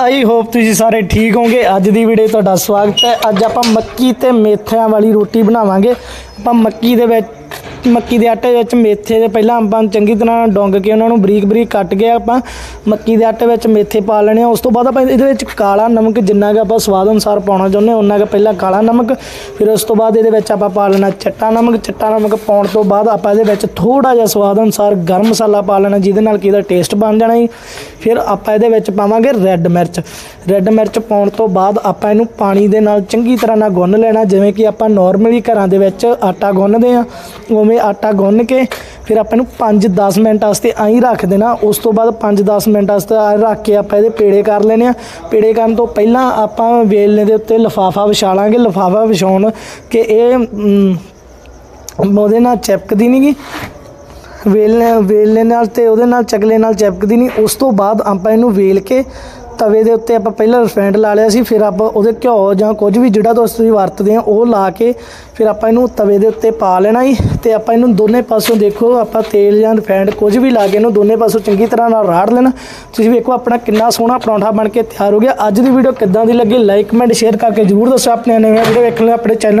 I hope ਤੁਸੀਂ ਸਾਰੇ ਠੀਕ ਹੋਵੋਗੇ। ਅੱਜ ਦੀ ਵੀਡੀਓ ਤੁਹਾਡਾ ਸਵਾਗਤ ਹੈ। ਅੱਜ ਆਪਾਂ ਮੱਕੀ ਤੇ ਮੇਥਿਆਂ ਵਾਲੀ ਰੋਟੀ ਬਣਾਵਾਂਗੇ। ਆਪਾਂ ਮੱਕੀ ਦੇ ਵਿੱਚ ਮੱਕੀ ਦੇ ਆਟੇ ਵਿੱਚ ਮੇਥੇ ਦੇ ਪਹਿਲਾਂ ਆਪਾਂ ਚੰਗੀ ਤਰ੍ਹਾਂ ਡੋਂਗ ਕੇ ਉਹਨਾਂ ਨੂੰ ਬਰੀਕ ਬਰੀਕ ਕੱਟ ਕੇ ਆਪਾਂ ਮੱਕੀ ਦੇ ਆਟੇ ਵਿੱਚ ਮੇਥੇ ਪਾ ਲੈਣੇ ਆ। ਉਸ ਤੋਂ ਬਾਅਦ ਆਪਾਂ ਇਹਦੇ ਵਿੱਚ ਕਾਲਾ ਨਮਕ ਜਿੰਨਾ ਕਿ ਆਪਾਂ ਸਵਾਦ ਅਨੁਸਾਰ ਪਾਉਣਾ ਚਾਹੁੰਦੇ ਹਾਂ ਉਹਨਾਂ ਕਿ ਪਹਿਲਾਂ ਕਾਲਾ ਨਮਕ, ਫਿਰ ਉਸ ਤੋਂ ਬਾਅਦ ਇਹਦੇ ਵਿੱਚ ਆਪਾਂ ਪਾ ਲੈਣਾ ਚਿੱਟਾ ਨਮਕ। ਚਿੱਟਾ ਨਮਕ ਪਾਉਣ ਤੋਂ ਬਾਅਦ ਆਪਾਂ ਇਹਦੇ ਵਿੱਚ ਥੋੜਾ ਜਿਹਾ ਸਵਾਦ ਅਨੁਸਾਰ ਗਰਮ ਮਸਾਲਾ ਪਾ ਲੈਣਾ, ਜਿਹਦੇ ਨਾਲ ਕਿ ਇਹਦਾ ਟੇਸਟ ਬਣ ਜਾਣਾ ਜੀ। ਫਿਰ ਆਪਾਂ ਇਹਦੇ ਵਿੱਚ ਪਾਵਾਂਗੇ ਰੈੱਡ ਮਿਰਚ। ਰੈੱਡ ਮਿਰਚ ਪਾਉਣ ਤੋਂ ਬਾਅਦ ਆਪਾਂ ਇਹਨੂੰ ਪਾਣੀ ਦੇ ਨਾਲ ਚੰਗੀ ਤਰ੍ਹਾਂ ਨਾਲ ਗੁੰਨ ਲੈਣਾ, ਜਿਵੇਂ ਕਿ ਆਪਾਂ ਨਾਰਮਲੀ ਘਰਾਂ ਦੇ ਵਿੱਚ ਆਟਾ ਗੁੰਨਦੇ ਆ ਉਵੇਂ ਆਟਾ ਗੁੰਨ ਕੇ ਫਿਰ ਆਪਾਂ ਇਹਨੂੰ 5-10 ਮਿੰਟ ਵਾਸਤੇ ਐਂ ਰੱਖ ਦੇਣਾ। ਉਸ ਤੋਂ ਬਾਅਦ 5-10 ਮਿੰਟ ਵਾਸਤੇ ਰੱਖ ਕੇ ਆਪਾਂ ਇਹਦੇ ਪੇੜੇ ਕਰ ਲੈਣੇ ਆ। ਪੇੜੇ ਕਰਨ ਤੋਂ ਪਹਿਲਾਂ ਆਪਾਂ ਵੇਲਣੇ ਦੇ ਉੱਤੇ ਲਫਾਫਾ ਵਿਛਾ ਲਾਂਗੇ ਲਫਾਫਾ ਵਿਛਾਉਣ ਕਿ ਇਹ ਉਹਦੇ ਨਾਲ ਚਿਪਕਦੀ ਨਹੀਂਗੀ ਵੇਲਣੇ ਵੇਲਣੇ ਨਾਲ ਤੇ ਉਹਦੇ ਨਾਲ ਚਕਲੇ ਨਾਲ ਚਿਪਕਦੀ ਨਹੀਂ ਉਸ ਤੋਂ ਬਾਅਦ ਆਪਾਂ ਇਹਨੂੰ ਵੇਲ ਕੇ ਤਵੇ ਦੇ ਉੱਤੇ ਆਪਾਂ ਪਹਿਲਾਂ ਰਿਫਾਈਂਡ ਲਾ ਲਿਆ ਸੀ, ਫਿਰ ਆਪਾਂ ਉਹਦੇ ਘਿਓ ਜਾਂ ਕੁਝ ਵੀ ਜਿਹੜਾ ਤੁਸੀਂ ਵਰਤਦੇ ਆ ਉਹ ਲਾ ਕੇ ਫਿਰ ਆਪਾਂ ਇਹਨੂੰ ਤਵੇ ਦੇ ਉੱਤੇ ਪਾ ਲੈਣਾ ਜੀ ਤੇ ਆਪਾਂ ਇਹਨੂੰ ਦੋਨੇ ਪਾਸੋਂ ਦੇਖੋ, ਆਪਾਂ ਤੇਲ ਜਾਂ ਰਿਫਾਈਂਡ ਕੁਝ ਵੀ ਲਾ ਕੇ ਇਹਨੂੰ ਦੋਨੇ ਪਾਸੋਂ ਚੰਗੀ ਤਰ੍ਹਾਂ ਨਾਲ ਰਾੜ ਲੈਣਾ। ਤੁਸੀਂ ਵੇਖੋ ਆਪਣਾ ਕਿੰਨਾ ਸੋਹਣਾ ਪਰੌਂਠਾ ਬਣ ਕੇ ਤਿਆਰ ਹੋ ਗਿਆ। ਅੱਜ ਦੀ ਵੀਡੀਓ ਕਿੱਦਾਂ ਦੀ ਲੱਗੀ ਲਾਈਕ ਕਮੈਂਟ ਸ਼ੇਅਰ ਕਰਕੇ ਜਰੂਰ ਦੱਸੋ ਆਪਣੇ ਨਵੇਂ ਵੀਡੀਓ ਵੇਖਣ ਲਈ, ਆਪਣੇ ਚੈਨਲ